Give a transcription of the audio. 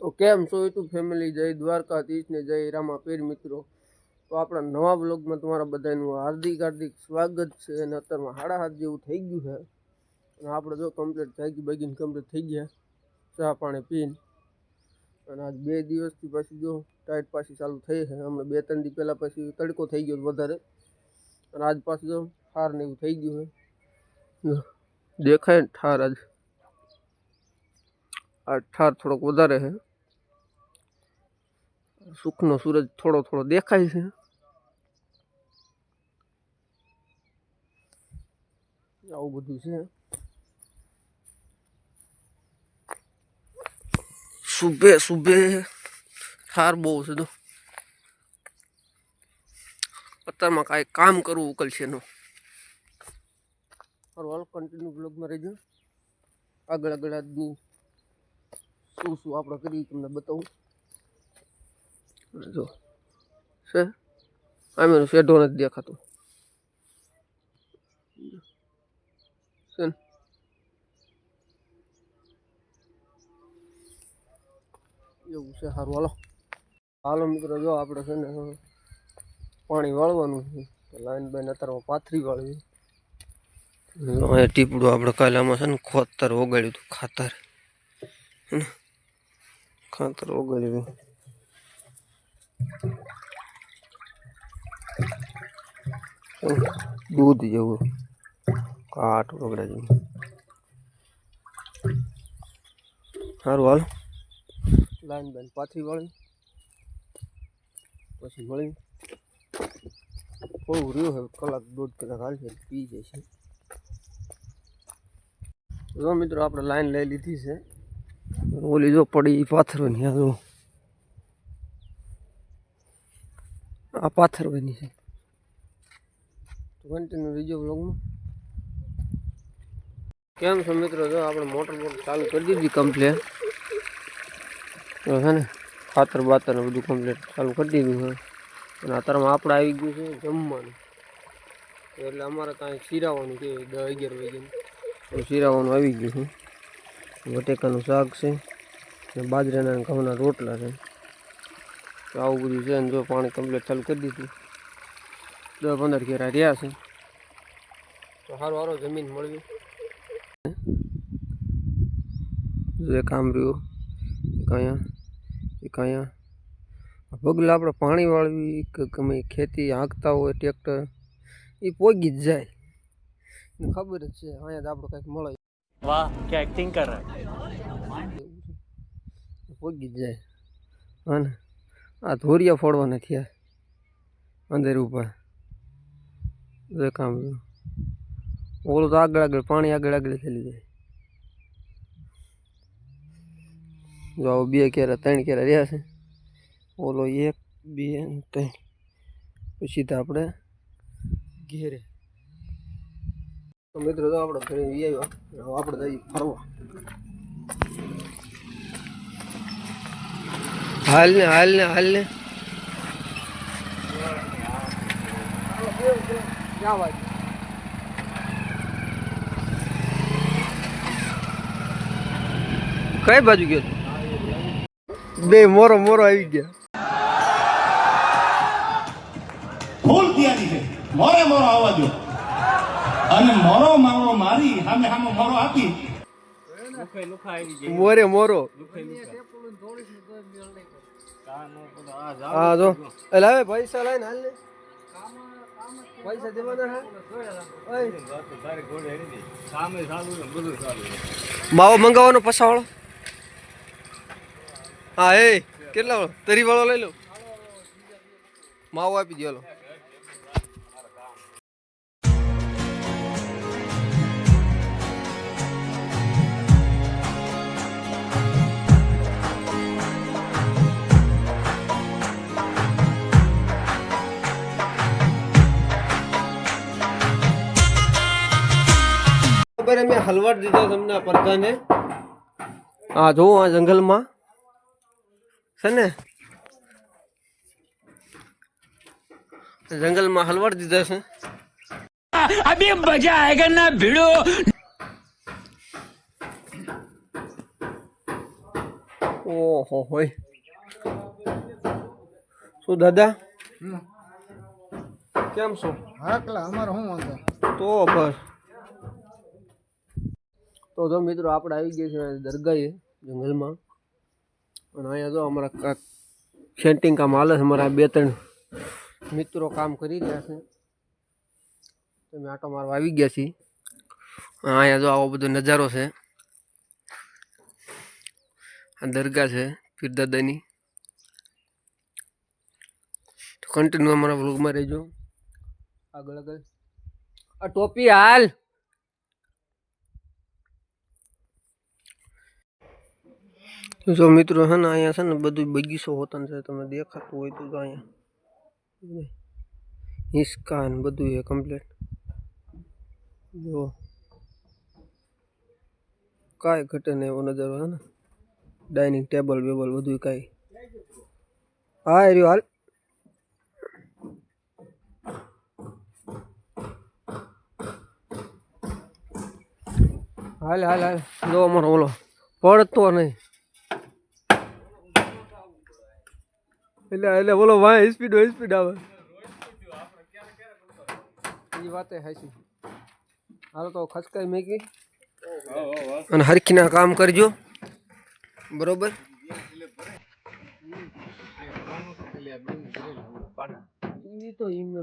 તો કેમ? છો યુટ્યુબ ફેમિલી જય દ્વારકાધીશ ને જય રામા પીર મિત્રો. તો આપણા નવા બ્લોગમાં તમારા બધાનું હાર્દિક હાર્દિક સ્વાગત છે અને અત્યારમાં હાડા હાથ જેવું થઈ ગયું છે. અને આપણે જો કમ્પ્લીટ જાગી બાગીને કમ્પ્લીટ થઈ ગયા. ચા પાણી પીને. અને આજ બે દિવસથી પાછી જો ટાઈટ પાછી ચાલુ થઈ છે. હમણાં બે ત્રણ દી પહેલાં પછી તડકો થઈ ગયો વધારે. અને આજ પાછું જો ઠાર ને એવું થઈ ગયું છે. દેખાય ઠાર આજ. આ ઠાર થોડોક વધારે છે. સુખનો સૂરજ થોડો થોડો દેખાય છે. આવું બધું છે. સુબે સુબે ઠાર બહુ છે તો. અત્યારમાં કાંઈ કામ કરવું ઉકલશે એનું. મારું હાલ કન્ટિન્યુ બ્લોગમાં રહેજો. આગળ આગળ આજની શું શું આપણે કરી તમને બતાવું. જો. છે? આ એનો શેઢો નથી દેખાતો. છે ને? એવું છે સારું હાલો. હાલો મિત્રો, જો આપણે છે ને પાણી વાળવાનું છે. લાઈન બાઈન અત્યારમાં પાથરી વાળવી. ટીપડું આપણે કાલે આમાં છે ને ખોતર ઓગાડ્યું હતું, ખાતર? ખાતર ઓગાડ્યું હતું દૂધ જેવું. કાટ વગડા જેવું. સારું હાલ. લાઈન બેન પાછી વળી પછી મળી થોડું રહ્યું હવે કલાક દોઢ કલાક હાલશે પી જશે. જો મિત્રો, આપણે લાઈન લઈ લીધી છે. ઓલી જો પડી પાથરો ને આ આ પાથરવાની છે. તો કન્ટિન્યુ બીજો બ્લોગમાં કેમ છો મિત્રો? જો આપણે મોટર બોટર ચાલુ કરી દીધી કમ્પ્લેટ તો છે ને, ખાતર બાતર બધું કમ્પ્લેટ ચાલુ કરી દીધું છે. અને અત્યારમાં આપણે આવી ગયું છે જમવાનું. એટલે અમારે ત્યાં શીરાવાનું છે દસ અગિયાર વાગ્યાનું. શીરાવાનું આવી ગયું છે. બટેકાનું શાક છે અને બાજરાના ઘઉંના રોટલા છે. તો આવું બધું છે અને જો પાણી કમ્પ્લીટ ચાલુ કરી દીધું. દસ પંદર ઘેરા રહ્યા છે. તો સારું સારો જમીન મળવી. જે કામ રહ્યું એક અહીંયા એક અહીંયા. પગલાં આપણે પાણી વાળવી કે ગમે ખેતી હાંકતા હોય ટ્રેક્ટર એ પોગી જ જાય. ખબર જ છે અહીંયા જ આપણે કંઈક મળે. વાહ કે એક્ટિંગ કરે પોગી જ જાય. હા ને? આ ધોરિયા ફોડવાના થયા. અંદર ઉપર. જે કામ ઓલું તો આગળ આગળ, પાણી આગળ આગળ થયેલું જાય જો આવું બે કેરા, ત્રણ કેરા રહ્યા છે. ઓલો એક, બે ત્રણ. પછી તો આપણે ઘેરે. તો મિત્રો તો આપણે ઘરે આવ્યા આપણે જઈએ ફરવા. હાલ ને હાલ ને હાલ ને. કઈ બાજુ ગયો છો? બે મોરો મોરો આવી ગયા. ફૂલ તૈયારી છે. મોરે મોરો આવવા દો અને મોરો મારો મારી સામે સામે મોરો આપી. મોરે મોરો. હા જો. એટલે હવે પૈસા લઈને હાલ ને પૈસા. માવો મંગાવવાનો પસાવાળો હા એ કેટલા વાળો? તરી વાળો લઈ લો. માવો આપી દો બપોરે મેં હલવાડ દીધા તમને પડદાને આ જો આ જંગલમાં. છે ને? જંગલમાં હલવાડ દીધા છે. અભી મજા આયગા ના ભીડો ઓહો હોય. શું દાદા? કેમ છો? હા કલા અમારે શું વાંધો? તો બસ. તો જો મિત્રો, આપણે આવી ગયા છે દરગાહે, જંગલમાં. અને અહીંયા જો અમારા સેન્ટિંગ કામ હાલે છે, અમારા બે ત્રણ મિત્રો કામ કરી રહ્યા છે. તમે આટો મારવા આવી ગયા છીએ. અહીંયા જો આવો બધો નજારો છે. આ દરગાહ છે, પીરદાદાની. તો કન્ટિન્યુ અમારા વ્લોગમાં રહેજો. આગળ આગળ. આ ટોપી હાલ! જો મિત્રો છે ને, અહીંયા છે ને બધું બગીચો હોતન છે તમે દેખાતું હોય તો જો અહીંયા. હિસકા ને બધું છે કમ્પ્લીટ જો. કાંઈ ઘટે નહીં એવો નજારો છે ને. ડાઇનિંગ ટેબલ બેબલ બધું કાંઈ. હા એ રહ્યો, હાલ. હાલ હાલ હાલ. જો અમારો ઓલો, પડતો નહીં. એટલે એટલે બોલો વાય સ્પીડ હોય સ્પીડ આવે. એ વાતે હાચી. હાલો તો ખસકાઈ મેકી. અને હરખીના કામ કરજો. બરોબર? ઈ તો એમને